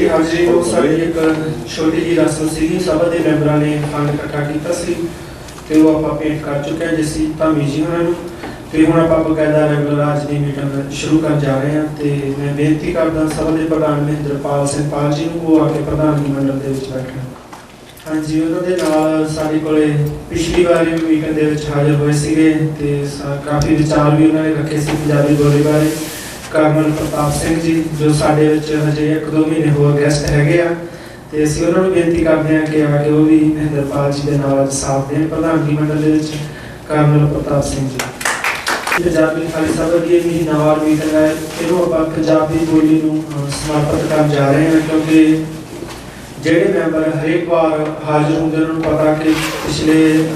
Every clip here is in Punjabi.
ਹਾਂਜੀ ਹਾਜ਼ਰੀ ਤੋਂ ਸਾਡੀ ਇੱਕ ਛੋਟੀ ਜਿਹੀ ਰਸਮ ਸੀਗੀ ਸਭਾ ਦੇ ਮੈਂਬਰਾਂ ਨੇ ਫੰਡ ਇਕੱਠਾ ਕੀਤਾ ਸੀ ਤੇ ਉਹ ਆਪਾਂ ਪੇਂਟ ਕਰ ਚੁੱਕੇ ਹਾਂ ਜਿਸੀ ਧਾਮੀ ਜੀ ਉਹਨਾਂ ਨੂੰ। ਤੇ ਹੁਣ ਆਪਾਂ ਬਕਾਇਦਾ ਰੈਗੂਲਰ ਅੱਜ ਦੀ ਮੀਟਿੰਗ ਸ਼ੁਰੂ ਕਰਨ ਜਾ ਰਹੇ ਹਾਂ ਤੇ ਮੈਂ ਬੇਨਤੀ ਕਰਦਾ ਸਭਾ ਦੇ ਪ੍ਰਧਾਨ ਮਹਿੰਦਰਪਾਲ ਸਿੰਘ ਪਾਲ ਜੀ ਨੂੰ, ਉਹ ਆ ਕੇ ਪ੍ਰਧਾਨਗੀ ਮੰਡਲ ਦੇ ਵਿੱਚ ਬੈਠਣ ਹਾਂਜੀ, ਉਹਨਾਂ ਦੇ ਨਾਲ ਸਾਡੇ ਕੋਲੇ ਪਿਛਲੀ ਵਾਰੀ ਮੀਟਿੰਗ ਦੇ ਵਿੱਚ ਹਾਜ਼ਰ ਹੋਏ ਸੀਗੇ ਤੇ ਸਾ- ਕਾਫੀ ਵਿਚਾਰ ਵੀ ਉਹਨਾਂ ਨੇ ਰੱਖੇ ਸੀ ਪੰਜਾਬੀ ਬੋਲੀ ਬਾਰੇ। ਕਰਨਲ ਪ੍ਰਤਾਪ ਸਿੰਘ ਜੀ, ਜੋ ਸਾਡੇ ਵਿੱਚ ਹਜੇ ਇੱਕ ਦੋ ਮਹੀਨੇ ਹੋਰ ਗੈਸਟ ਹੈਗੇ ਆ। ਤੇ ਅਸੀਂ ਉਹਨਾਂ ਨੂੰ ਬੇਨਤੀ ਕਰਦੇ ਹਾਂ ਕਿ ਆ ਕੇ ਉਹ ਵੀ ਮਹਿੰਦਰਪਾਲ ਜੀ ਦੇ ਨਾਲ ਅੱਜ ਸਾਥ ਦੇਣ, ਪ੍ਰਧਾਨਗੀ ਮੰਡਲ ਦੇ ਵਿੱਚ ਕਰਨਲ ਪ੍ਰਤਾਪ ਸਿੰਘ ਜੀ। ਪੰਜਾਬੀ ਖਾਲੀ ਸਭਾ ਦੀ ਇਹ ਮਹੀਨਾਵਾਰ ਮੀਟਿੰਗ ਹੈ, ਇਹਨੂੰ ਆਪਾਂ ਪੰਜਾਬੀ ਬੋਲੀ ਨੂੰ ਸਮਰਪਿਤ ਕਰਨ ਜਾ ਰਹੇ ਹਾਂ, ਕਿਉਂਕਿ ਜਿਹੜੇ ਮੈਂਬਰ ਹਰੇਕ ਵਾਰ ਹਾਜ਼ਰ ਹੁੰਦੇ ਉਹਨਾਂ ਨੂੰ ਪਤਾ ਕਿ ਪਿਛਲੇ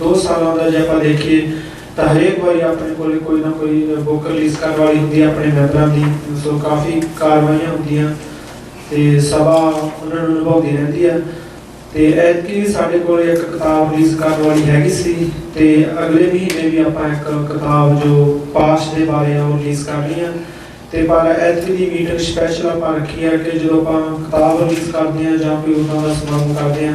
2 ਸਾਲਾਂ ਦਾ ਜੇ ਆਪਾਂ ਦੇਖੀਏ ਤਾਂ ਹਰੇਕ ਵਾਰੀ ਆਪਣੇ ਕੋਲ ਕੋਈ ਨਾ ਕੋਈ ਬੁੱਕ ਰਿਲੀਜ਼ ਕਰਨ ਵਾਲੀ ਹੁੰਦੀ ਹੈ, ਆਪਣੇ ਮੈਂਬਰਾਂ ਦੀ। ਸੋ ਕਾਫੀ ਕਾਰਵਾਈਆਂ ਹੁੰਦੀਆਂ ਤੇ ਸਭਾ ਉਹਨਾਂ ਨੂੰ ਨਿਭਾਉਂਦੀ ਰਹਿੰਦੀ ਹੈ। ਤੇ ਐਤਕੀ ਸਾਡੇ ਕੋਲ ਇੱਕ ਕਿਤਾਬ ਰਿਲੀਜ਼ ਕਰਨ ਵਾਲੀ ਹੈਗੀ ਸੀ ਤੇ ਅਗਲੇ ਮਹੀਨੇ ਵੀ ਆਪਾਂ ਇੱਕ ਕਿਤਾਬ ਜੋ ਪਾਸ਼ ਦੇ ਬਾਰੇ ਆ ਉਹ ਰਿਲੀਜ਼ ਕਰਨੀ ਆ। ਤੇ ਪਰ ਐਤਕੀ ਦੀ ਮੀਟਿੰਗ ਸਪੈਸ਼ਲ ਆਪਾਂ ਰੱਖੀ ਹੈ ਕਿ ਜਦੋਂ ਆਪਾਂ ਕਿਤਾਬ ਰਿਲੀਜ਼ ਕਰਦੇ ਆ ਜਾਂ ਕੋਈ ਉਹਨਾਂ ਦਾ ਸਮਾਗਮ ਕਰਦੇ ਆ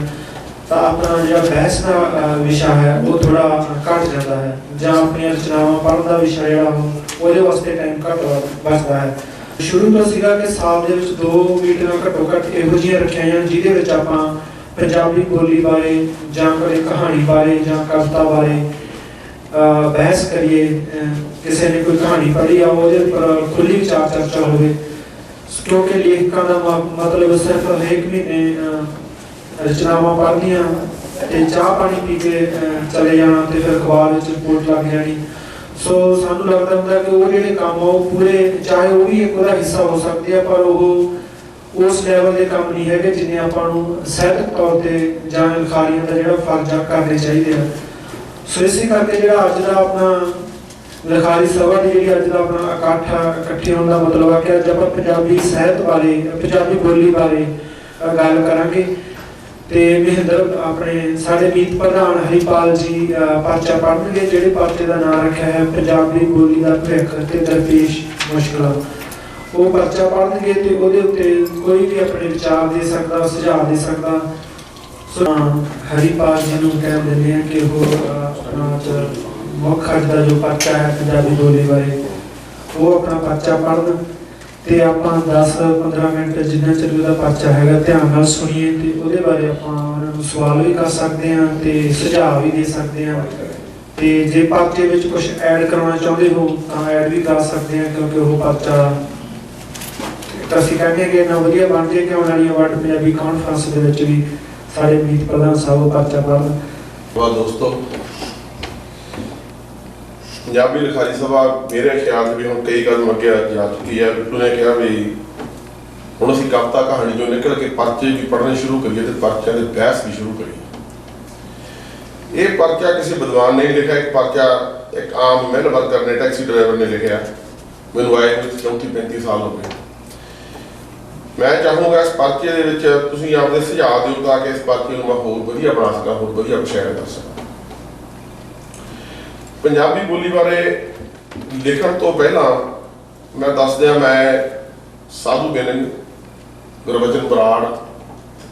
ਤਾਂ ਆਪਣਾ ਜਿਹੜਾ ਬਹਿਸ ਦਾ ਵਿਸ਼ਾ ਹੈ, ਉਹ ਥੋੜਾ ਘਟ ਜਾਂਦਾ ਹੈ। ਜਾਂ ਆਪਣੀਆਂ ਰਚਨਾਵਾਂ ਪੜ੍ਹਨ ਦਾ ਵਿਸ਼ਾ ਜਿਹੜਾ ਉਹਦੇ ਵਾਸਤੇ ਟਾਈਮ ਘੱਟ ਬਚਦਾ ਹੈ। ਸ਼ੁਰੂ ਤੋਂ ਸੀਗਾ ਕਿ ਸਾਲ ਦੇ ਵਿੱਚ ਦੋ ਮੀਟਿੰਗਾਂ ਘੱਟੋ ਘੱਟ ਇਹੋ ਜਿਹੀਆਂ ਰੱਖੀਆਂ ਜਾਣ, ਜਿਹਦੇ ਵਿੱਚ ਆਪਾਂ ਪੰਜਾਬੀ ਬੋਲੀ ਬਾਰੇ ਜਾਂ ਕੋਈ ਕਹਾਣੀ ਬਾਰੇ ਜਾਂ ਕਵਿਤਾ ਬਾਰੇ ਬਹਿਸ ਕਰੀਏ ਕਿਸੇ ਨੇ ਕੋਈ ਕਹਾਣੀ ਪੜ੍ਹੀ ਆ, ਉਹਦੇ ਉੱਪਰ ਖੁੱਲੀ ਵਿਚਾਰ ਚਰਚਾ ਹੋਵੇ। ਕਿਉਂਕਿ ਲੇਖਕਾਂ ਦਾ ਮਤਲਬ ਸਿਰਫ ਹਰੇਕ ਮਹੀਨੇ ਰਚਨਾਵਾਂ ਪੜ੍ਹਨੀਆਂ ਤੇ ਚਾਹ ਪਾਣੀ ਪੀ ਕੇ ਚਲੇ ਜਾਣਾ ਤੇ ਫਿਰ ਅਖਬਾਰ ਵਿੱਚ ਰਿਪੋਰਟ ਲੱਗ ਜਾਣੀ। ਸੋ ਸਾਨੂੰ ਲੱਗਦਾ ਹੁੰਦਾ ਕਿ ਉਹ ਜਿਹੜੇ ਕੰਮ ਆ ਉਹ ਪੂਰੇ ਚਾਹੇ ਉਹ ਵੀ ਇੱਕ ਉਹਦਾ ਹਿੱਸਾ ਹੋ ਸਕਦੇ ਆ ਪਰ ਉਹ ਉਸ ਲੈਵਲ ਦੇ ਕੰਮ ਨਹੀਂ ਹੈਗੇ ਜਿੰਨੇ ਆਪਾਂ ਨੂੰ ਸਹਿਤਕ ਤੌਰ ਤੇ ਜਾਂ ਲਿਖਾਰੀਆਂ ਦਾ ਜਿਹੜਾ ਫਰਜ਼ ਆ ਕਰਨੇ ਚਾਹੀਦੇ ਆ। ਸੋ ਇਸੇ ਕਰਕੇ ਜਿਹੜਾ ਅੱਜ ਦਾ ਆਪਣਾ ਲਿਖਾਰੀ ਸਭਾ ਦੀ ਜਿਹੜੀ ਅੱਜ ਦਾ ਆਪਣਾ ਇਕੱਠ ਆ, ਇਕੱਠੇ ਹੋਣ ਦਾ ਮਤਲਬ ਆ ਕਿ ਅੱਜ ਆਪਾਂ ਪੰਜਾਬੀ ਸਾਹਿਤ ਬਾਰੇ ਪੰਜਾਬੀ ਬੋਲੀ ਬਾਰੇ ਗੱਲ ਕਰਾਂਗੇ। ਤੇ ਮਹਿੰਦਰ ਆਪਣੇ ਸਾਡੇ ਮੀਤ ਪ੍ਰਧਾਨ ਹਰੀਪਾਲ ਜੀ ਪਰਚਾ ਪੜ੍ਹਨਗੇ, ਜਿਹੜੇ ਪਰਚੇ ਦਾ ਨਾਮ ਰੱਖਿਆ ਹੈ ਪੰਜਾਬੀ ਬੋਲੀ ਦਾ ਭਵਿੱਖ ਤੇ ਦਰਪੇਸ਼ ਮੁਸ਼ਕਲਾਂ। ਉਹ ਪਰਚਾ ਪੜ੍ਹਨਗੇ ਤੇ ਉਹਦੇ ਉੱਤੇ ਕੋਈ ਵੀ ਆਪਣੇ ਵਿਚਾਰ ਦੇ ਸਕਦਾ ਸੁਝਾਅ ਦੇ ਸਕਦਾ। ਸੋ ਹਰੀਪਾਲ ਜੀ ਨੂੰ ਕਹਿ ਦਿੰਦੇ ਆ ਕਿ ਉਹ ਆਪਣਾ ਮੁੱਖ ਅੱਜ ਦਾ ਜੋ ਪਰਚਾ ਹੈ ਪੰਜਾਬੀ ਬੋਲੀ ਬਾਰੇ, ਉਹ ਆਪਣਾ ਪਰਚਾ ਪੜ੍ਹਨ। ਤੇ ਆਪਾਂ 10-15 ਮਿੰਟ ਜਿੰਨਾ ਚਿਰ ਉਹਦਾ ਪਰਚਾ ਹੈਗਾ ਧਿਆਨ ਨਾਲ ਸੁਣੀਏ ਤੇ ਉਹਦੇ ਬਾਰੇ ਆਪਾਂ ਉਹਨਾਂ ਨੂੰ ਸਵਾਲ ਵੀ ਕਰ ਸਕਦੇ ਹਾਂ ਤੇ ਸੁਝਾਅ ਵੀ ਦੇ ਸਕਦੇ ਹਾਂ। ਤੇ ਜੇ ਪਰਚੇ ਵਿੱਚ ਕੁਝ ਐਡ ਕਰਵਾਉਣਾ ਚਾਹੁੰਦੇ ਹੋ ਤਾਂ ਐਡ ਵੀ ਕਰ ਸਕਦੇ ਹਾਂ ਕਿਉਂਕਿ ਉਹ ਪਰਚਾ ਤਾਂ ਅਸੀਂ ਕਹਿੰਦੇ ਹਾਂ ਕਿ ਇੰਨਾ ਵਧੀਆ ਬਣ ਜੇ ਕਿ ਆਉਣ ਵਾਲੀ ਵਰਲਡ ਪੰਜਾਬੀ ਕਾਨਫਰੰਸ ਦੇ ਵਿੱਚ ਵੀ ਸਾਡੇ ਮੀਤ ਪ੍ਰਧਾਨ ਸਾਹਿਬ ਉਹ ਪਰਚਾ ਪੜ੍ਹਨ। ਵਾਹ ਦੋਸਤੋ ਪੰਜਾਬੀ ਲਿਖਾਰੀ ਸਭਾ ਮੇਰੇ ਖਿਆਲ 'ਚ ਵੀ ਹੁਣ ਕਈ ਕਦਮ ਅੱਗੇ ਜਾ ਚੁੱਕੀ ਹੈ। ਬਿੱਟੂ ਨੇ ਕਿਹਾ ਵੀ ਹੁਣ ਅਸੀਂ ਕਵਿਤਾ ਕਹਾਣੀ ਚੋਂ ਨਿਕਲ ਕੇ ਪਰਚੇ ਵੀ ਪੜ੍ਹਨੇ ਸ਼ੁਰੂ ਕਰੀਏ ਤੇ ਪਰਚਿਆਂ ਦੇ ਬਹਿਸ ਵੀ ਸ਼ੁਰੂ ਕਰੀਏ। ਇਹ ਪਰਚਾ ਕਿਸੇ ਵਿਦਵਾਨ ਨੇ ਲਿਖਿਆ, ਇੱਕ ਪਰਚਾ ਇੱਕ ਆਮ ਮਿਲ ਵਰਕਰ ਨੇ ਟੈਕਸੀ ਡਰਾਈਵਰ ਨੇ ਲਿਖਿਆ। ਮੈਨੂੰ ਆਏ ਨੂੰ 34 35 ਸਾਲ ਹੋ ਗਏ। ਮੈਂ ਚਾਹੂੰਗਾ ਇਸ ਪਰਚੇ ਦੇ ਵਿੱਚ ਤੁਸੀਂ ਆਪਦੇ ਸੁਝਾਅ ਦਿਓ ਤਾਂ ਕਿ ਇਸ ਪਰਚੇ ਨੂੰ ਮੈਂ ਹੋਰ ਵਧੀਆ ਬਣਾ ਸਕਾਂ, ਹੋਰ ਵਧੀਆ ਵਿਸ਼ੇਰ ਕਰ ਸਕਾਂ। ਪੰਜਾਬੀ ਬੋਲੀ ਬਾਰੇ ਲਿਖਣ ਤੋਂ ਪਹਿਲਾਂ ਮੈਂ ਦੱਸ ਦਿਆਂ ਮੈਂ ਸਾਧੂ ਬੇਨਨ ਗੁਰਬਚਨ ਬਰਾੜ,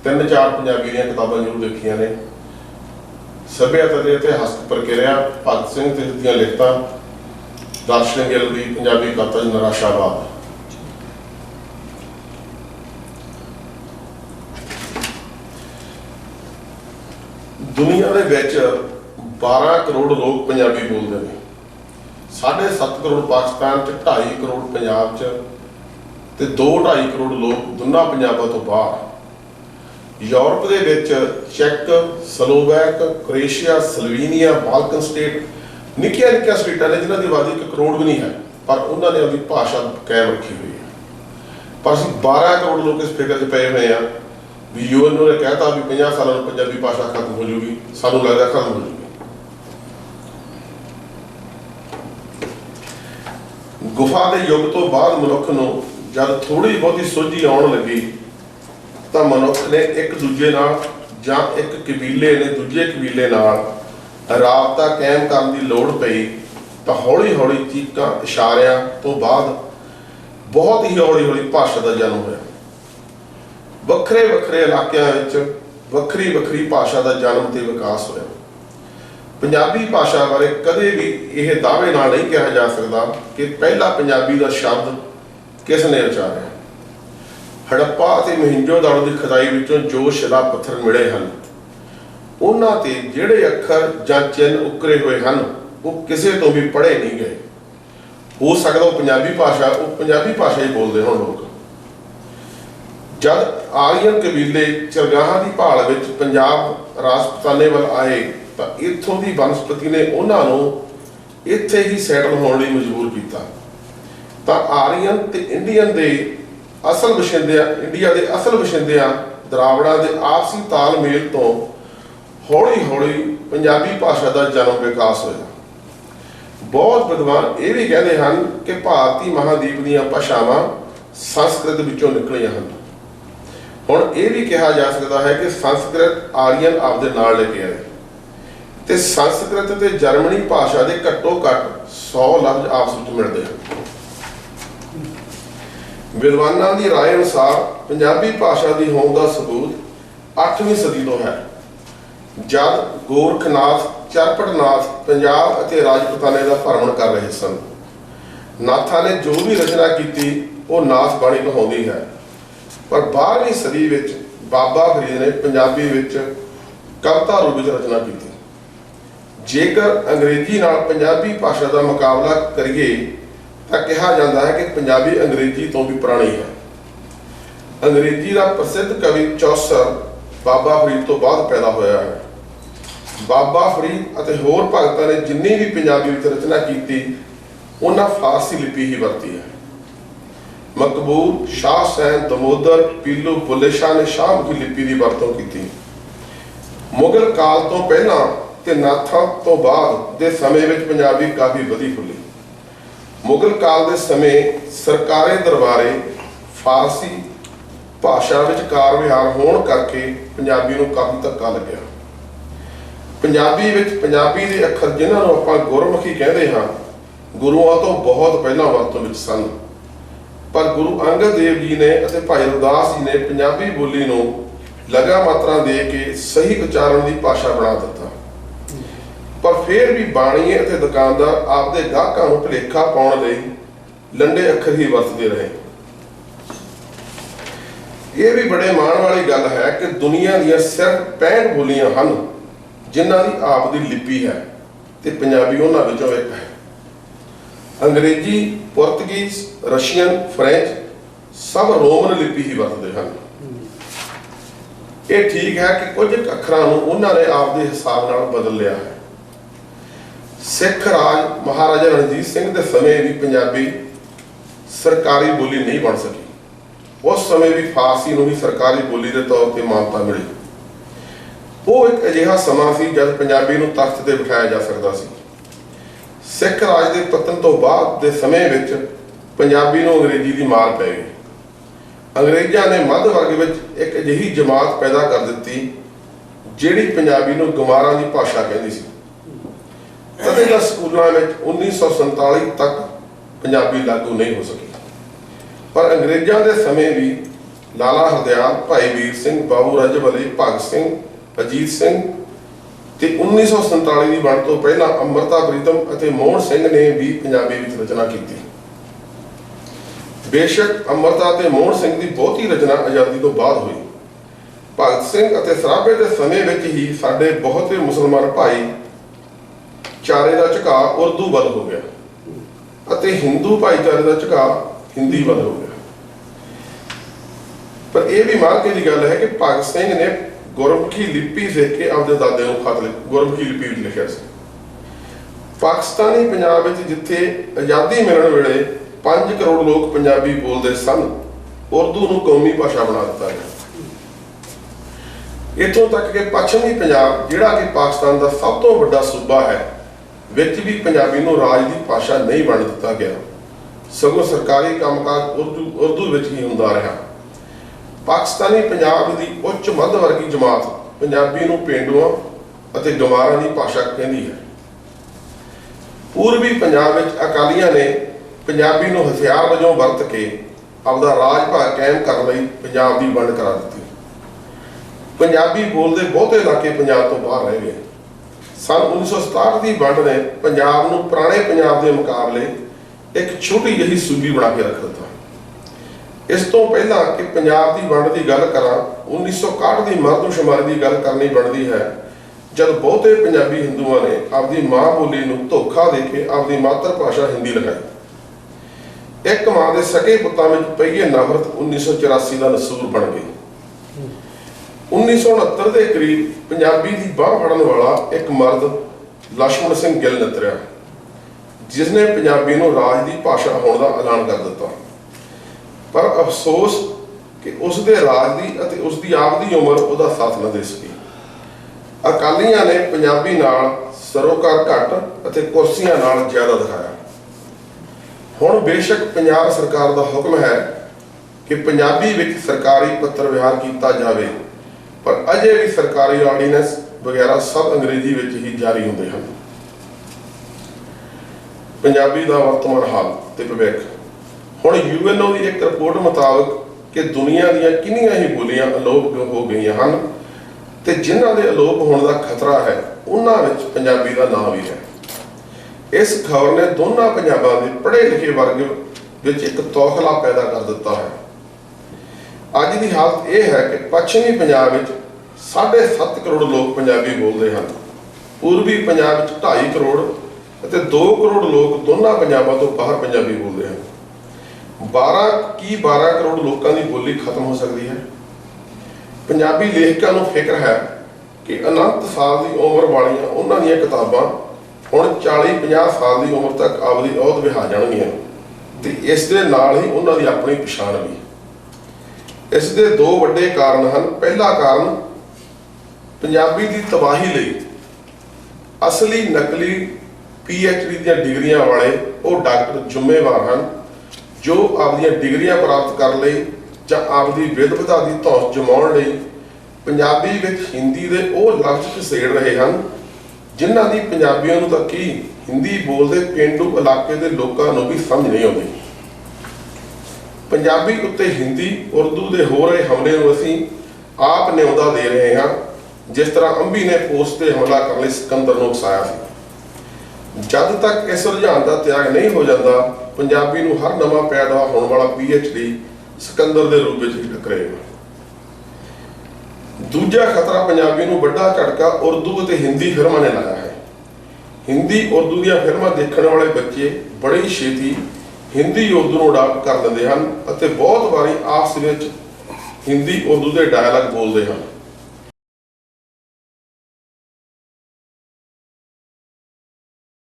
ਤਿੰਨ ਚਾਰ ਪੰਜਾਬੀ ਦੀਆਂ ਕਿਤਾਬਾਂ ਜ਼ਰੂਰ ਦੇਖੀਆਂ ਨੇ। ਸਭਿਅਤਾ ਦੇ ਇਤਿਹਾਸਕ ਪ੍ਰਕਿਰਿਆ, ਭਗਤ ਸਿੰਘ ਤੇ ਦੀਆਂ ਲਿਖਤਾਂ, ਦਰਸ਼ਨ ਗਿੱਲ ਦੀ ਪੰਜਾਬੀ ਕਥਾ ਨਿਰਾਸ਼ਾਵਾਦ ਦੁਨੀਆ ਦੇ ਵਿੱਚ 12 ਕਰੋੜ ਲੋਕ ਪੰਜਾਬੀ ਬੋਲਦੇ ਨੇ। 7.5 ਕਰੋੜ ਪਾਕਿਸਤਾਨ ਚ 2.5 ਕਰੋੜ ਪੰਜਾਬ ਚ ਤੇ 2.5 ਕਰੋੜ ਲੋਕ ਦੋਨਾਂ ਪੰਜਾਬਾਂ ਤੋਂ ਬਾਹਰ। ਯੂਰਪ ਦੇ ਵਿੱਚ check, Slovak, Croatia, Slovenia, Balkan state, ਨਿੱਕੀਆਂ ਨਿੱਕੀਆਂ ਸਟੇਟਾਂ ਨੇ ਜਿਨ੍ਹਾਂ ਦੀ ਆਬਾਦੀ 1 ਕਰੋੜ ਵੀ ਨਹੀਂ ਹੈ, ਪਰ ਉਹਨਾਂ ਨੇ ਆਪਣੀ ਭਾਸ਼ਾ ਕਾਇਮ ਰੱਖੀ ਹੋਈ ਹੈ। ਪਰ ਅਸੀਂ 12 ਕਰੋੜ ਲੋਕ ਇਸ ਫਿਕਰ 'ਚ ਪਏ ਹੋਏ ਆ ਵੀ ਯੂਐਨ ਨੇ ਕਹਿਤਾ ਵੀ 50 ਸਾਲਾਂ ਨੂੰ ਪੰਜਾਬੀ ਭਾਸ਼ਾ ਖਤਮ ਹੋ ਜੂਗੀ, ਸਾਨੂੰ ਲੱਗਦਾ ਖਤਮ ਹੋ ਜੂਗੀ। ਗੁਫਾ ਦੇ ਯੁੱਗ ਤੋਂ ਬਾਅਦ ਮਨੁੱਖ ਨੂੰ ਜਦ ਥੋੜੀ ਬਹੁਤੀ ਸੋਝੀ ਆਉਣ ਲੱਗੀ, ਤਾਂ ਮਨੁੱਖ ਨੇ ਇੱਕ ਦੂਜੇ ਨਾਲ ਜਾਂ ਇੱਕ ਕਬੀਲੇ ਨੇ ਦੂਜੇ ਕਬੀਲੇ ਨਾਲ ਰਾਬਤਾ ਕਾਇਮ ਕਰਨ ਦੀ ਲੋੜ ਪਈ, ਤਾਂ ਹੌਲੀ ਹੌਲੀ ਚੀਕਾਂ, ਇਸ਼ਾਰਿਆਂ ਤੋਂ ਬਾਅਦ ਬਹੁਤ ਹੀ ਹੌਲੀ ਹੌਲੀ ਭਾਸ਼ਾ ਦਾ ਜਨਮ ਹੋਇਆ। ਵੱਖਰੇ ਵੱਖਰੇ ਇਲਾਕਿਆਂ ਵਿੱਚ ਵੱਖਰੀ ਵੱਖਰੀ ਭਾਸ਼ਾ ਦਾ ਜਨਮ ਤੇ ਵਿਕਾਸ ਹੋਇਆ। ਪੰਜਾਬੀ ਭਾਸ਼ਾ ਬਾਰੇ ਕਦੇ ਵੀ ਇਹ ਦਾਅਵੇ ਨਾਲ ਨਹੀਂ ਕਿਹਾ ਜਾ ਸਕਦਾ ਕਿ ਪਹਿਲਾ ਪੰਜਾਬੀ ਦਾ ਸ਼ਬਦ ਕਿਸ ਨੇ ਉਚਾਰਿਆ। ਹੜੱਪਾ ਅਤੇ ਮਹਿੰਜੋ-ਦਾੜੋ ਦੀ ਖਦਾਈ ਵਿੱਚੋਂ ਜੋ ਸ਼ਿਲਾ ਪੱਥਰ ਮਿਲੇ ਹਨ। ਉਹਨਾਂ ਤੇ ਜਿਹੜੇ ਅੱਖਰ ਜਾਂ ਚਿੰਨ੍ਹ ਉਕਰੇ ਹੋਏ ਹਨ, ਉਹ ਕਿਸੇ ਤੋਂ ਵੀ ਪੜ੍ਹੇ ਨਹੀਂ ਗਏ। ਹੋ ਸਕਦਾ ਉਹ ਪੰਜਾਬੀ ਭਾਸ਼ਾ, ਉਹ ਪੰਜਾਬੀ ਭਾਸ਼ਾ ਹੀ ਬੋਲਦੇ ਹੋਣ ਲੋਕ। ਜਦ ਆਰੀਅਨ ਕਬੀਲੇ ਚਰਗਾਹਾਂ ਦੀ ਭਾਲ ਵਿੱਚ ਪੰਜਾਬ ਰਾਜਪੂਤਾਨੇ ਵੱਲ ਆਏ ਤਾਂ ਇੱਥੋਂ ਦੀ ਬਨਸਪਤੀ ਨੇ ਉਹਨਾਂ ਨੂੰ ਇੱਥੇ ਹੀ ਸੈਟਲ ਹੋਣ ਲਈ ਮਜਬੂਰ ਕੀਤਾ। ਤਾਂ ਆਰੀਅਨ ਤੇ ਇੰਡੀਅਨ ਦੇ ਅਸਲ ਵਸਿੰਦਿਆਂ, ਇੰਡੀਆ ਦੇ ਅਸਲ ਵਸਿੰਦਿਆਂ ਦਰਾਵੜਾਂ ਦੇ ਆਪਸੀ ਤਾਲਮੇਲ ਤੋਂ ਹੌਲੀ-ਹੌਲੀ ਪੰਜਾਬੀ ਭਾਸ਼ਾ ਦਾ ਜਨਮ ਵਿਕਾਸ ਹੋਇਆ। ਬਹੁਤ ਵਿਦਵਾਨ ਇਹ ਵੀ ਕਹਿੰਦੇ ਹਨ ਕਿ ਭਾਰਤੀ ਮਹਾਦੀਪ ਦੀਆਂ ਭਾਸ਼ਾਵਾਂ ਸੰਸਕ੍ਰਿਤ ਵਿੱਚੋਂ ਨਿਕਲੀਆਂ ਹਨ। ਹੁਣ ਇਹ ਵੀ ਕਿਹਾ ਜਾ ਸਕਦਾ ਹੈ ਕਿ ਸੰਸਕ੍ਰਿਤ ਆਰੀਅਨ ਆਪਦੇ ਨਾਲ ਲੈ ਕੇ ਆਏ। ਤੇ ਸੰਸਕ੍ਰਿਤ ਤੇ ਜਰਮਨੀ ਭਾਸ਼ਾ ਦੇ ਘੱਟੋ ਘੱਟ 100 ਲਫ਼ਜ਼ ਆਪਸ ਵਿੱਚ ਮਿਲਦੇ ਹਨ ਵਿਦਵਾਨਾਂ ਦੀ رائے ਅਨੁਸਾਰ ਪੰਜਾਬੀ ਭਾਸ਼ਾ ਦੀ ਹੋਂਦ ਦਾ ਸਬੂਤ 8ਵੀਂ ਸਦੀ ਤੋਂ ਹੈ ਜਦ ਗੋਰਖਨਾਥ ਚਰਪਟਨਾਥ ਪੰਜਾਬ ਅਤੇ ਰਾਜਪੂਤਾਨੇ ਦਾ ਭਰਮਣ ਕਰ ਰਹੇ ਸਨ ਨਾਥਾਂ ਨੇ ਜੋ ਵੀ ਰਚਨਾ ਕੀਤੀ ਉਹ ਨਾਥ ਬਾਣੀ ਕਹਾਉਂਦੀ ਹੈ ਪਰ 12ਵੀਂ ਸਦੀ ਵਿੱਚ ਬਾਬਾ ਫਰੀਦ ਨੇ ਪੰਜਾਬੀ ਵਿੱਚ ਕਵਿਤਾ ਰੂਪ ਵਿੱਚ ਰਚਨਾ ਕੀਤੀ ਜੇਕਰ ਅੰਗਰੇਜ਼ੀ ਨਾਲ ਪੰਜਾਬੀ ਭਾਸ਼ਾ ਦਾ ਮੁਕਾਬਲਾ ਕਰੀਏ, ਤਾਂ ਕਿਹਾ ਜਾਂਦਾ ਹੈ ਕਿ ਪੰਜਾਬੀ ਅੰਗਰੇਜ਼ੀ ਤੋਂ ਵੀ ਪੁਰਾਣੀ ਹੈ। ਅੰਗਰੇਜ਼ੀ ਦਾ ਪ੍ਰਸਿੱਧ ਕਵੀ ਚੌਸਰ ਬਾਬਾ ਫਰੀਦ ਤੋਂ ਬਾਅਦ ਪੈਦਾ ਹੋਇਆ ਹੈ। ਬਾਬਾ ਫਰੀਦ ਅਤੇ ਹੋਰ ਭਗਤਾਂ ਨੇ ਜਿੰਨੀ ਵੀ ਪੰਜਾਬੀ ਵਿੱਚ ਰਚਨਾ ਕੀਤੀ, ਉਹਨਾਂ ਫਾਰਸੀ ਲਿਪੀ ਹੀ ਵਰਤੀ ਹੈ। ਮਕਬੂਲ, ਸ਼ਾਹ ਸੈਨ ਦਮੋਦਰ, ਪੀਲੂ ਬੁੱਲੇ ਸ਼ਾਹ ਨੇ ਸ਼ਾਹਮੁਖੀ ਲਿਪੀ ਦੀ ਵਰਤੋਂ ਕੀਤੀ। ਮੁਗਲ ਕਾਲ ਤੋਂ ਪਹਿਲਾਂ ਤੇ ਨਾਥਾਂ ਤੋਂ ਬਾਅਦ ਦੇ ਸਮੇਂ ਵਿੱਚ ਪੰਜਾਬੀ ਕਾਫੀ ਵਧੀ ਫੁੱਲੀ। ਮੁਗਲ ਕਾਲ ਦੇ ਸਮੇਂ ਸਰਕਾਰੀ ਦਰਬਾਰੇ ਫਾਰਸੀ ਭਾਸ਼ਾ ਵਿੱਚ ਕਾਰ ਵਿਹਾਰ ਹੋਣ ਕਰਕੇ ਪੰਜਾਬੀ ਨੂੰ ਕਾਫੀ ਧੱਕਾ ਲੱਗਿਆ। ਪੰਜਾਬੀ ਵਿੱਚ ਪੰਜਾਬੀ ਦੇ ਅੱਖਰ ਜਿਨ੍ਹਾਂ ਨੂੰ ਆਪਾਂ ਗੁਰਮੁਖੀ ਕਹਿੰਦੇ ਹਾਂ, ਗੁਰੂਆਂ ਤੋਂ ਬਹੁਤ ਪਹਿਲਾਂ ਵਰਤੋਂ ਵਿੱਚ ਸਨ। ਪਰ ਗੁਰੂ ਅੰਗਦ ਦੇਵ ਜੀ ਨੇ ਅਤੇ ਭਾਈ ਰਵਿਦਾਸ ਜੀ ਨੇ ਪੰਜਾਬੀ ਬੋਲੀ ਨੂੰ ਲਗਾ ਮਾਤਰਾ ਦੇ ਕੇ ਸਹੀ ਉਚਾਰਨ ਦੀ ਭਾਸ਼ਾ ਬਣਾ ਦਿੱਤਾ। ਫਿਰ ਵੀ ਬਾਣੀ ਅਤੇ ਦੁਕਾਨਦਾਰ ਆਪਦੇ ਗਾਹਕਾਂ ਨੂੰ ਭੁਲੇਖਾ ਪਾਉਣ ਲਈ ਲੰਡੇ ਅੱਖਰ ਹੀ ਵਰਤਦੇ ਰਹੇ। ਇਹ ਵੀ ਬੜੇ ਮਾਣ ਵਾਲੀ ਗੱਲ ਹੈ ਕਿ ਦੁਨੀਆ ਦੀਆਂ ਸਿਰਫ 65 ਬੋਲੀਆਂ ਹਨ, ਜਿਨ੍ਹਾਂ ਦੀ ਆਪ ਦੀ ਲਿਪੀ ਹੈ ਤੇ ਪੰਜਾਬੀ ਉਹਨਾਂ ਵਿੱਚੋਂ ਇੱਕ ਹੈ। ਅੰਗਰੇਜ਼ੀ, ਪੁਰਤਗੀਜ਼, ਰਸ਼ੀਅਨ, ਫ੍ਰੈਂਚ ਸਭ ਰੋਮਨ ਲਿਪੀ ਹੀ ਵਰਤਦੇ ਹਨ। ਇਹ ਠੀਕ ਹੈ ਕਿ ਕੁਝ ਅੱਖਰਾਂ ਨੂੰ ਉਹਨਾਂ ਨੇ ਆਪਦੇ ਹਿਸਾਬ ਨਾਲ ਬਦਲ ਲਿਆ ਹੈ। ਸਿੱਖ ਰਾਜ ਮਹਾਰਾਜਾ ਰਣਜੀਤ ਸਿੰਘ ਦੇ ਸਮੇਂ ਵੀ ਪੰਜਾਬੀ ਸਰਕਾਰੀ ਬੋਲੀ ਨਹੀਂ ਬਣ ਸਕੀ। ਉਸ ਸਮੇਂ ਵੀ ਫਾਰਸੀ ਨੂੰ ਹੀ ਸਰਕਾਰੀ ਬੋਲੀ ਦੇ ਤੌਰ ਤੇ ਮਾਨਤਾ ਮਿਲੀ। ਉਹ ਇੱਕ ਅਜਿਹਾ ਸਮਾਂ ਸੀ ਜਦ ਪੰਜਾਬੀ ਨੂੰ ਤਖਤ ਤੇ ਬਿਠਾਇਆ ਜਾ ਸਕਦਾ ਸੀ। ਸਿੱਖ ਰਾਜ ਦੇ ਪਤਨ ਤੋਂ ਬਾਅਦ ਦੇ ਸਮੇਂ ਵਿੱਚ ਪੰਜਾਬੀ ਨੂੰ ਅੰਗਰੇਜ਼ੀ ਦੀ ਮਾਰ ਪੈ ਗਈ। ਅੰਗਰੇਜ਼ਾਂ ਨੇ ਮੱਧ ਵਰਗ ਵਿੱਚ ਇੱਕ ਅਜਿਹੀ ਜਮਾਤ ਪੈਦਾ ਕਰ ਦਿੱਤੀ, ਜਿਹੜੀ ਪੰਜਾਬੀ ਨੂੰ ਗਮਾਰਾਂ ਦੀ ਭਾਸ਼ਾ ਕਹਿੰਦੀ ਸੀ। ਤਦੇ ਦਾ ਸਕੂਲਾਂ ਵਿੱਚ 1947 ਤੱਕ ਪੰਜਾਬੀ ਲਾਗੂ ਨਹੀਂ ਹੋ ਸਕੀ। ਪਰ ਅੰਗਰੇਜ਼ਾਂ ਦੇ ਸਮੇਂ ਵੀ ਲਾਲਾ ਹਰਦਿਆਲ, ਭਾਈ ਵੀਰ ਸਿੰਘ ਬਾਬੂ ਰਾਜਵਲੀ, ਭਗਤ ਸਿੰਘ, ਅਜੀਤ ਸਿੰਘ ਤੇ 1947 ਦੀ ਵੰਡ ਤੋਂ ਪਹਿਲਾਂ ਅੰਮ੍ਰਿਤਾ ਪ੍ਰੀਤਮ ਅਤੇ ਮੋਹਨ ਸਿੰਘ ਨੇ ਵੀ ਪੰਜਾਬੀ ਵਿੱਚ ਰਚਨਾ ਕੀਤੀ। ਬੇਸ਼ੱਕ ਅੰਮ੍ਰਿਤਾ ਤੇ ਮੋਹਨ ਸਿੰਘ ਦੀ ਬਹੁਤੀ ਰਚਨਾ ਆਜ਼ਾਦੀ ਤੋਂ ਬਾਅਦ ਹੋਈ। ਭਗਤ ਸਿੰਘ ਅਤੇ ਸਰਾਭੇ ਦੇ ਸਮੇਂ ਵਿੱਚ ਹੀ ਸਾਡੇ ਬਹੁਤੇ ਮੁਸਲਮਾਨ ਭਾਈ ਚਾਰੇ ਦਾ ਝੁਕਾਅ ਉਰਦੂ ਵੱਲ ਹੋ ਗਿਆ ਅਤੇ ਹਿੰਦੂ ਭਾਈਚਾਰੇ ਦਾ ਝੁਕਾ ਹਿੰਦੀ ਵੱਲ ਹੋ ਗਿਆ। ਪਰ ਇਹ ਵੀ ਮਾਰਕੇ ਦੀ ਗੱਲ ਹੈ ਕਿ ਭਗਤ ਸਿੰਘ ਨੇ ਗੁਰਮੁਖੀ ਲਿਪੀ ਸਿੱਖ ਕੇ ਆਪਣੇ ਦਾਦੇ ਨੂੰ ਖਤ ਗੁਰਮੁਖੀ ਲਿਪੀ ਵਿੱਚ ਲਿਖਿਆ ਸੀ। ਪਾਕਿਸਤਾਨੀ ਪੰਜਾਬ ਵਿੱਚ ਜਿੱਥੇ ਆਜ਼ਾਦੀ ਮਿਲਣ ਵੇਲੇ 5 ਕਰੋੜ ਲੋਕ ਪੰਜਾਬੀ ਬੋਲਦੇ ਸਨ, ਉਰਦੂ ਨੂੰ ਕੌਮੀ ਭਾਸ਼ਾ ਬਣਾ ਦਿੱਤਾ ਗਿਆ। ਇਥੋਂ ਤੱਕ ਕਿ ਪੱਛਮੀ ਪੰਜਾਬ, ਜਿਹੜਾ ਕਿ ਪਾਕਿਸਤਾਨ ਦਾ ਸਭ ਤੋਂ ਵੱਡਾ ਸੂਬਾ ਹੈ ਵਿੱਚ ਵੀ ਪੰਜਾਬੀ ਨੂੰ ਰਾਜ ਦੀ ਭਾਸ਼ਾ ਨਹੀਂ ਬਣ ਦਿੱਤਾ ਗਿਆ। ਸਗੋਂ ਸਰਕਾਰੀ ਕੰਮਕਾਜ ਉਰਦੂ ਉਰਦੂ ਵਿੱਚ ਹੀ ਹੁੰਦਾ ਰਿਹਾ। ਪਾਕਿਸਤਾਨੀ ਪੰਜਾਬ ਦੀ ਉੱਚ ਮੱਧ ਵਰਗੀ ਜਮਾਤ ਪੰਜਾਬੀ ਨੂੰ ਪੇਂਡੂਆਂ ਅਤੇ ਗਵਾਰਾਂ ਦੀ ਭਾਸ਼ਾ ਕਹਿੰਦੀ ਹੈ। ਪੂਰਬੀ ਪੰਜਾਬ ਵਿੱਚ ਅਕਾਲੀਆਂ ਨੇ ਪੰਜਾਬੀ ਨੂੰ ਹਥਿਆਰ ਵਜੋਂ ਵਰਤ ਕੇ ਆਪਦਾ ਰਾਜ ਭਾਗ ਕਾਇਮ ਕਰਨ ਲਈ ਪੰਜਾਬ ਦੀ ਵੰਡ ਕਰਾ ਦਿੱਤੀ। ਪੰਜਾਬੀ ਬੋਲਦੇ ਬਹੁਤੇ ਇਲਾਕੇ ਪੰਜਾਬ ਤੋਂ ਬਾਹਰ ਰਹਿ ਗਏ। ਸਨ 1967 ਦੀ ਵੰਡ ਨੇ ਪੰਜਾਬ ਨੂੰ ਪੁਰਾਣੇ ਪੰਜਾਬ ਦੇ ਮੁਕਾਬਲੇ ਇੱਕ ਛੋਟੀ ਜਿਹੀ ਸੂਬੀ ਬਣਾ ਕੇ ਰੱਖ ਦਿੱਤਾ। ਇਸ ਤੋਂ ਪਹਿਲਾਂ ਕਿ ਪੰਜਾਬ ਦੀ ਵੰਡ ਦੀ ਗੱਲ ਕਰਾਂ 1961 ਦੀ ਮਰਦਮਸ਼ੁਮਾਰੀ ਦੀ ਗੱਲ ਕਰਨੀ ਬਣਦੀ ਹੈ। ਜਦ ਬਹੁਤੇ ਪੰਜਾਬੀ ਹਿੰਦੂਆਂ ਨੇ ਆਪਦੀ ਮਾਂ ਬੋਲੀ ਨੂੰ ਧੋਖਾ ਦੇ ਕੇ ਆਪਣੀ ਮਾਤਰ ਭਾਸ਼ਾ ਹਿੰਦੀ ਲਗਾਈ। ਇੱਕ ਮਾਂ ਦੇ ਸਕੇ ਪੁੱਤਾਂ ਵਿੱਚ ਪਈਏ ਨਫ਼ਰਤ 1984 ਦਾ ਨਸੂਰ ਬਣ ਗਈ। 1969 ਦੇ ਕਰੀਬ ਪੰਜਾਬੀ ਦੀ ਬਾਹ ਫੜਨ ਵਾਲਾ ਇੱਕ ਮਰਦ ਲక్ష్మణ ਸਿੰਘ ਗਿੱਲ ਨਤਰਿਆ, ਜਿਸ ਨੇ ਪੰਜਾਬੀ ਨੂੰ ਰਾਜ ਦੀ ਭਾਸ਼ਾ ਹੋਣ ਦਾ ਐਲਾਨ ਕਰ ਦਿੱਤਾ। ਪਰ ਅਫਸੋਸ ਕਿ ਉਸ ਦੇ ਰਾਜ ਦੀ ਅਤੇ ਉਸ ਦੀ ਆਪ ਦੀ ਉਮਰ ਉਹਦਾ ਸਾਥ ਨਾ ਦੇ ਸਕੀ। ਅਕਾਲੀਆਂ ਨੇ ਪੰਜਾਬੀ ਨਾਲ ਸਰੋਕਾਰ ਘੱਟ ਅਤੇ ਕੁਰਸੀਆਂ ਨਾਲ ਜ਼ਿਆਦਾ ਦਿਖਾਇਆ। ਹੁਣ ਬੇਸ਼ੱਕ ਪੰਜਾਬ ਸਰਕਾਰ ਦਾ ਹੁਕਮ ਹੈ ਕਿ ਪੰਜਾਬੀ ਵਿੱਚ ਸਰਕਾਰੀ ਪੱਤਰ ਵਿਹਾਰ ਕੀਤਾ ਜਾਵੇ। ਪਰ ਅਜੇ ਵੀ ਸਰਕਾਰੀ ਆਰਡੀਨੈਂਸ ਵਗੈਰਾ ਸਭ ਅੰਗਰੇਜ਼ੀ ਵਿੱਚ ਹੀ ਜਾਰੀ ਹੁੰਦੇ ਹਨ। ਪੰਜਾਬੀ ਦਾ ਵਰਤਮਾਨ ਹਾਲ ਤੇ ਭਵਿੱਖ। ਹੁਣ ਯੂਐਨਓ ਦੀ ਇੱਕ ਰਿਪੋਰਟ ਮੁਤਾਬਕ ਕਿ ਦੁਨੀਆ ਦੀਆਂ ਕਿੰਨੀਆਂ ਹੀ ਬੋਲੀਆਂ ਅਲੋਪ ਹੋ ਗਈਆਂ ਹਨ ਤੇ ਜਿਨ੍ਹਾਂ ਦੇ ਅਲੋਪ ਹੋਣ ਦਾ ਖਤਰਾ ਹੈ, ਉਹਨਾਂ ਵਿੱਚ ਪੰਜਾਬੀ ਦਾ ਨਾਂ ਵੀ ਹੈ। ਇਸ ਖਬਰ ਨੇ ਦੋਨਾਂ ਪੰਜਾਬਾਂ ਦੇ ਪੜ੍ਹੇ ਲਿਖੇ ਵਰਗ ਵਿੱਚ ਇੱਕ ਤੌਖਲਾ ਪੈਦਾ ਕਰ ਦਿੱਤਾ ਹੈ। ਅੱਜ ਦੀ ਹਾਲਤ ਇਹ ਹੈ ਕਿ ਪੱਛਮੀ ਪੰਜਾਬ ਵਿੱਚ 7.5 ਕਰੋੜ ਲੋਕ ਪੰਜਾਬੀ ਬੋਲਦੇ ਹਨ। ਪੂਰਬੀ ਪੰਜਾਬ ਵਿੱਚ 2.5 ਕਰੋੜ ਅਤੇ 2 ਕਰੋੜ ਲੋਕ ਦੋਨਾਂ ਪੰਜਾਬਾਂ ਤੋਂ ਬਾਹਰ ਪੰਜਾਬੀ ਬੋਲਦੇ ਹਨ। 12 ਕੀ 12 ਕਰੋੜ ਲੋਕਾਂ ਦੀ ਬੋਲੀ ਖਤਮ ਹੋ ਸਕਦੀ ਹੈ? ਪੰਜਾਬੀ ਲੇਖਕਾਂ ਨੂੰ ਫਿਕਰ ਹੈ ਕਿ ਅਨੰਤ ਸਾਲ ਦੀ ਉਮਰ ਵਾਲੀਆਂ ਉਹਨਾਂ ਦੀਆਂ ਕਿਤਾਬਾਂ ਹੁਣ 40 50 ਸਾਲ ਦੀ ਉਮਰ ਤੱਕ ਆਪਦੀ ਅਹੁਦ ਵਿਹਾ ਜਾਣਗੀਆਂ ਤੇ ਇਸ ਦੇ ਨਾਲ ਹੀ ਉਹਨਾਂ ਦੀ ਆਪਣੀ ਪਛਾਣ ਵੀ। ਇਸ ਦੇ ਦੋ ਵੱਡੇ ਕਾਰਨ ਹਨ। ਪਹਿਲਾ ਕਾਰਨ, ਪੰਜਾਬੀ ਦੀ ਤਬਾਹੀ ਲਈ ਅਸਲੀ ਨਕਲੀ ਡੀ ਦੀਆਂ ਡਿਗਰੀਆਂ ਵਾਲੇ ਉਹ ਡਾਕਟਰ ਜ਼ਿੰਮੇਵਾਰ ਹਨ, ਜੋ ਆਪਦੀਆਂ ਡਿਗਰੀਆਂ ਪ੍ਰਾਪਤ ਕਰਨ ਲਈ ਜਾਂ ਆਪਦੀ ਵਿਦਵਤਾ ਦੀ ਧੌਂਸ ਜਮਾਉਣ ਲਈ ਪੰਜਾਬੀ ਵਿੱਚ ਹਿੰਦੀ ਦੇ ਉਹ ਲਫ਼ਜ਼ ਘਸੇੜ ਰਹੇ ਹਨ, ਜਿਨ੍ਹਾਂ ਦੀ ਪੰਜਾਬੀਆਂ ਨੂੰ ਤਾਂ ਕੀ ਹਿੰਦੀ ਬੋਲਦੇ ਪਿੰਡੂ ਇਲਾਕੇ ਦੇ ਲੋਕਾਂ ਨੂੰ ਵੀ ਸਮਝ ਨਹੀਂ ਆਉਂਦੀ। ਪੰਜਾਬੀ ਉੱਤੇ ਹਿੰਦੀ, ਉਰਦੂ ਦੇ ਹੋ ਰਹੇ ਹਮਲੇ ਨੂੰ ਅਸੀਂ ਆਪ ਨਿਉਂਦਾ ਦੇ ਰਹੇ ਹਾਂ, ਜਿਸ ਤਰ੍ਹਾਂ ਅੰਬੀ ਨੇ ਪੋਸਟ ਤੇ ਹਮਲਾ ਕਰਨ ਲਈ, ਸਿਕੰਦਰ ਨੂੰ ਉਕਸਾਇਆ ਸੀ। ਜਦ ਤੱਕ ਇਸ ਰੁਝਾਨ ਦਾ ਤਿਆਗ ਨਹੀਂ ਹੋ ਜਾਂਦਾ, ਪੰਜਾਬੀ ਨੂੰ ਹਰ ਨਵਾਂ ਪੈਦਾ ਹੋਣ ਵਾਲਾ ਡੀ ਸਿਕੰਦਰ ਦੇ ਰੂਪ ਵਿੱਚ ਹੀ ਟਕਰੇਗਾ। ਦੂਜਾ ਖਤਰਾ ਪੰਜਾਬੀ ਨੂੰ ਵੱਡਾ ਝਟਕਾ ਉਰਦੂ ਅਤੇ ਹਿੰਦੀ ਫਿਲਮਾਂ ਨੇ ਲਾਇਆ ਹੈ। ਹਿੰਦੀ, ਉਰਦੂ ਦੀਆਂ ਫਿਲਮਾਂ ਦੇਖਣ ਵਾਲੇ ਬੱਚੇ ਬੜੀ ਛੇਤੀ ਹਿੰਦੀ ਉਰਦੂ ਨੂੰ ਅਡਾਪਟ ਕਰ ਲੈਂਦੇ ਹਨ ਅਤੇ ਬਹੁਤ ਵਾਰੀ ਆਪਸ ਵਿੱਚ ਹਿੰਦੀ ਉਰਦੂ ਦੇ ਡਾਇਲੌਗ ਬੋਲਦੇ ਹਨ।